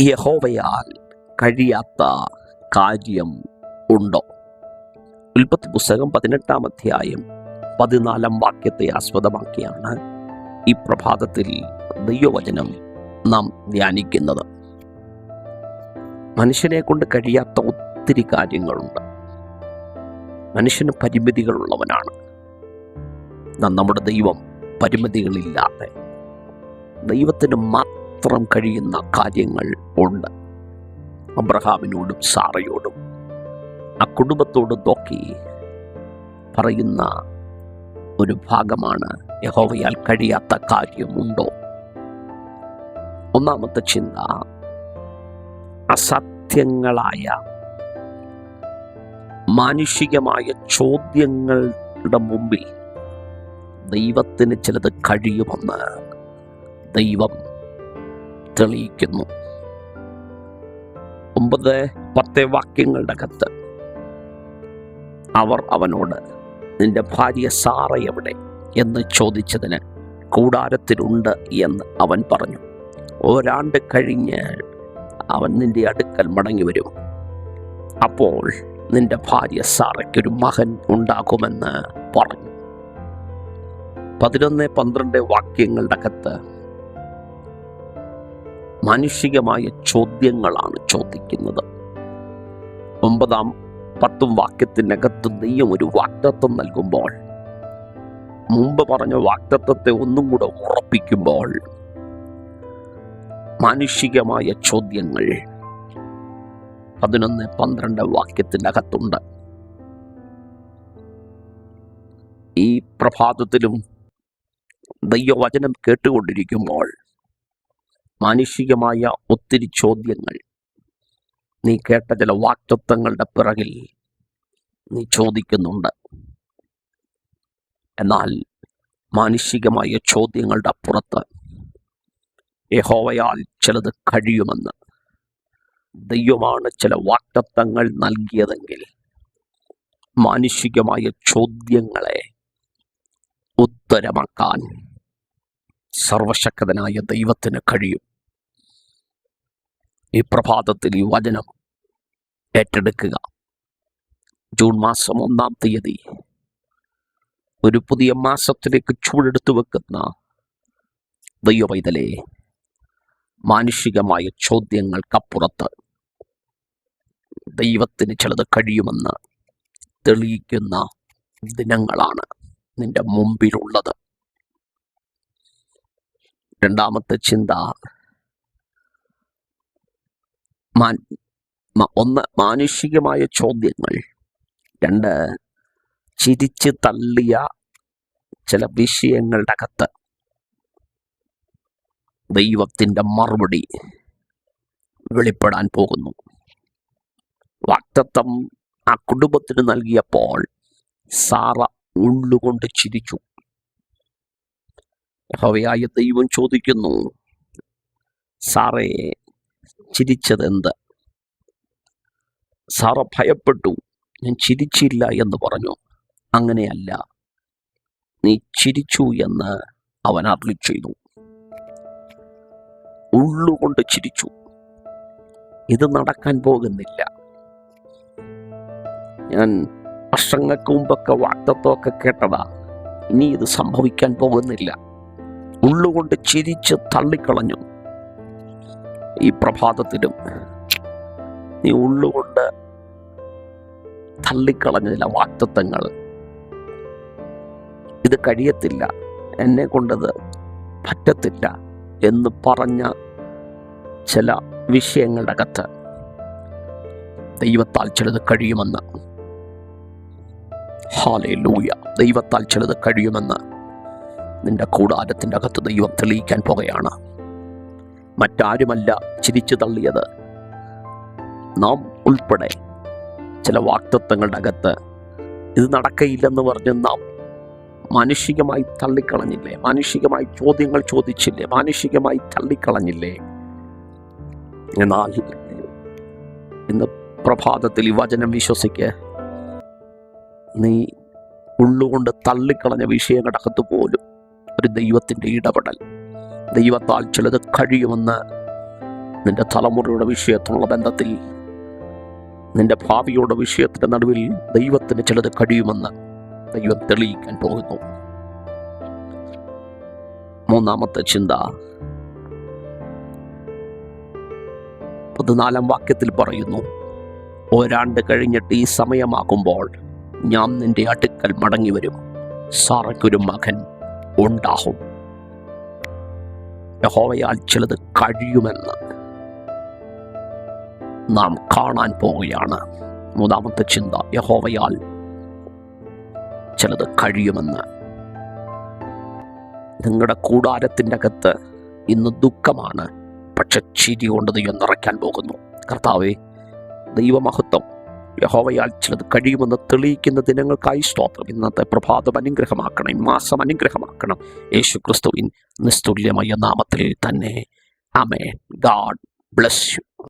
യഹോവയാൽ കഴിയാത്ത കാര്യം ഉണ്ടോ? ഉൽപ്പത്തി പുസ്തകം പതിനെട്ടാം അധ്യായം പതിനാലാം വാക്യത്തെ ആസ്പദമാക്കിയാണ് ഈ പ്രഭാതത്തിൽ ദൈവവചനം നാം ധ്യാനിക്കുന്നത്. മനുഷ്യനെ കൊണ്ട് കഴിയാത്ത ഒത്തിരി കാര്യങ്ങളുണ്ട്. മനുഷ്യന് പരിമിതികളുള്ളവനാണ്. നമ്മുടെ ദൈവം പരിമിതികളില്ലാതെ ദൈവത്തിന് മാത്രം കഴിയുന്ന കാര്യങ്ങൾ ഉണ്ട്. അബ്രഹാമിനോടും സാറയോടും ആ കുടുംബത്തോട് നോക്കി പറയുന്ന ഒരു ഭാഗമാണ് യഹോവയാൽ കഴിയാത്ത കാര്യമുണ്ടോ? ഒന്നാമത്തെ ചിന്ത അസത്യങ്ങളായ മാനുഷികമായ ചോദ്യങ്ങളുടെ മുമ്പിൽ ദൈവത്തിന് ചിലത് കഴിയുമെന്ന് ദൈവം തെളിയിക്കുന്നു. ഒമ്പത് പത്ത് വാക്യങ്ങളുടെ കത്ത്. അവർ അവനോട് നിന്റെ ഭാര്യ സാറ എവിടെ? എന്ന് ചോദിച്ചതിന് കൂടാരത്തിലുണ്ട് എന്ന് അവൻ പറഞ്ഞു. ഒരാണ്ട് കഴിഞ്ഞ് അവൻ നിന്റെ അടുക്കൽ മടങ്ങി വരും. അപ്പോൾ നിന്റെ ഭാര്യ സാറയ്ക്കൊരു മകൻ ഉണ്ടാകുമെന്ന് പറഞ്ഞു. പതിനൊന്ന് പന്ത്രണ്ട് വാക്യങ്ങളുടെ അകത്ത് മാനുഷികമായ ചോദ്യങ്ങളാണ് ചോദിക്കുന്നത്. ഒമ്പതാം പത്തും വാക്യത്തിനകത്ത് ദൈവം ഒരു വാക്തത്വം നൽകുമ്പോൾ മുമ്പ് പറഞ്ഞ വാക്തത്വത്തെ ഒന്നും കൂടെ ഉറപ്പിക്കുമ്പോൾ മാനുഷികമായ ചോദ്യങ്ങൾ പതിനൊന്ന് പന്ത്രണ്ട് വാക്യത്തിനകത്തുണ്ട്. ഈ പ്രഭാതത്തിലും ദൈവവചനം കേട്ടുകൊണ്ടിരിക്കുമ്പോൾ മാനുഷികമായ ഒത്തിരി ചോദ്യങ്ങൾ. നീ കേട്ട ചില വാക്തത്വങ്ങളുടെ പിറകിൽ നീ ചോദിക്കുന്നുണ്ട്. എന്നാൽ മാനുഷികമായ ചോദ്യങ്ങളുടെ അപ്പുറത്ത് യഹോവയാൽ ചിലത് കഴിയുമെന്ന് ദൈവമാണ് ചില വാക്തത്വങ്ങൾ നൽകിയതെങ്കിൽ മാനുഷികമായ ചോദ്യങ്ങളെ ഉത്തരമാക്കാൻ സർവശക്തനായ ദൈവത്തിന് കഴിയും. ഈ പ്രഭാതത്തിൽ ഈ വചനം ഏറ്റെടുക്കുക. ജൂൺ മാസം ഒന്നാം തീയതി ഒരു പുതിയ മാസത്തിലേക്ക് ചൂടെടുത്തു വെക്കുന്ന ദൈവവൈതലെ മാനുഷികമായ ചോദ്യങ്ങൾക്കപ്പുറത്ത് ദൈവത്തിന് ചിലത് കഴിയുമെന്ന് തെളിയിക്കുന്ന ദിനങ്ങളാണ് നിന്റെ മുമ്പിലുള്ളത്. രണ്ടാമത്തെ ചിന്ത ഒന്ന് മാനുഷികമായ ചോദ്യങ്ങൾ. രണ്ട് ചിരിച്ച് തള്ളിയ ചില വിഷയങ്ങളുടെ അകത്ത് ദൈവത്തിന്റെ മറുപടി വെളിപ്പെടാൻ പോകുന്നു. വാക്തത്വം ആ കുടുംബത്തിന് നൽകിയപ്പോൾ സാറ ഉള്ളുകൊണ്ട് ചിരിച്ചു. ഹവയായ ദൈവം ചോദിക്കുന്നു സാറേ ചിരിച്ചതെന്ത്? സാറ ഭയപ്പെട്ടു. ഞാൻ ചിരിച്ചില്ല എന്ന് പറഞ്ഞു. അങ്ങനെയല്ല. നീ ചിരിച്ചു എന്ന് അവൻ അർളി ചെയ്തു. ഉള്ളുകൊണ്ട് ചിരിച്ചു. ഇത് നടക്കാൻ പോകുന്നില്ല. ഞാൻ വർഷങ്ങൾക്ക് മുമ്പൊക്കെ വാക്തത്വമൊക്കെ കേട്ടതാ. ഇനി ഇത് സംഭവിക്കാൻ പോകുന്നില്ല. ഉള്ളുകൊണ്ട് ചിരിച്ച് തള്ളിക്കളഞ്ഞു. ഈ പ്രഭാതത്തിലും നീ ഉള്ളുകൊണ്ട് തള്ളിക്കളഞ്ഞ ചില വാക്തത്വങ്ങൾ. ഇത് കഴിയത്തില്ല. എന്നെ കൊണ്ടത് പറ്റത്തില്ല എന്ന് പറഞ്ഞ ചില വിഷയങ്ങളുടെ കത്ത് ദൈവത്താൽ ചിലത് കഴിയുമെന്ന്. ഹാലേ ലൂയ ദൈവത്താൽ ചിലത് കഴിയുമെന്ന് നിന്റെ കൂടാരത്തിന്റെ അകത്ത് ദൈവം തെളിയിക്കാൻ പോകുകയാണ്. മറ്റാരുമല്ല ചിരിച്ചു തള്ളിയത്. നാം ഉൾപ്പെടെ ചില വാക്തത്വങ്ങളുടെ അകത്ത് ഇത് നടക്കയില്ലെന്ന് പറഞ്ഞ് നാം മാനുഷികമായി തള്ളിക്കളഞ്ഞില്ലേ? മാനുഷികമായി ചോദ്യങ്ങൾ ചോദിച്ചില്ലേ? മാനുഷികമായി തള്ളിക്കളഞ്ഞില്ലേ? എന്നാൽ ഇന്ന് പ്രഭാതത്തിൽ ഈ വചനം വിശ്വസിക്ക്. നീ ഉള്ളുകൊണ്ട് തള്ളിക്കളഞ്ഞ വിഷയങ്ങളുടെ അകത്ത് പോലും ഒരു ദൈവത്തിന്റെ ഇടപെടൽ ദൈവത്താൽ ചിലത് കഴിയുമെന്ന് നിന്റെ തലമുറയുടെ വിഷയത്തിനുള്ള ബന്ധത്തിൽ നിന്റെ ഭാവിയുടെ വിഷയത്തിന്റെ നടുവിൽ ദൈവത്തിന് ചിലത് കഴിയുമെന്ന് ദൈവം തെളിയിക്കാൻ പോകുന്നു. മൂന്നാമത്തെ ചിന്ത. പതിനാലാം വാക്യത്തിൽ പറയുന്നു ഒരാണ്ട് കഴിഞ്ഞിട്ട് ഈ സമയമാകുമ്പോൾ ഞാൻ നിന്റെ അടുക്കൽ മടങ്ങി വരും സാറയ്ക്കൊരു മകൻ ഉണ്ടാകും യഹോവയാൽ ചിലത് കഴിയുമെന്ന് നാം കാണാൻ പോവുകയാണ്. മൂന്നാമത്തെ ചിന്ത യഹോവയാൽ ചിലത് കഴിയുമെന്ന്. നിങ്ങളുടെ കൂടാരത്തിന്റെ അകത്ത് ഇന്ന് ദുഃഖമാണ് പക്ഷെ ചിരി കൊണ്ട് ദൈവം നിറയ്ക്കാൻ പോകുന്നു. കർത്താവേ ദൈവമഹത്വം യഹോവയാൽ ചിലത് കഴിയുമെന്ന് തെളിയിക്കുന്ന ദിനങ്ങൾക്കായി സ്തോത്രം. ഇന്നത്തെ പ്രഭാതം അനുഗ്രഹമാക്കണം ഈ മാസം അനുഗ്രഹമാക്കണം. യേശു ക്രിസ്തുവിൻ നിസ്തുല്യമായ നാമത്തിൽ തന്നെ. അമേ ഗാഡ് ബ്ലസ് യു.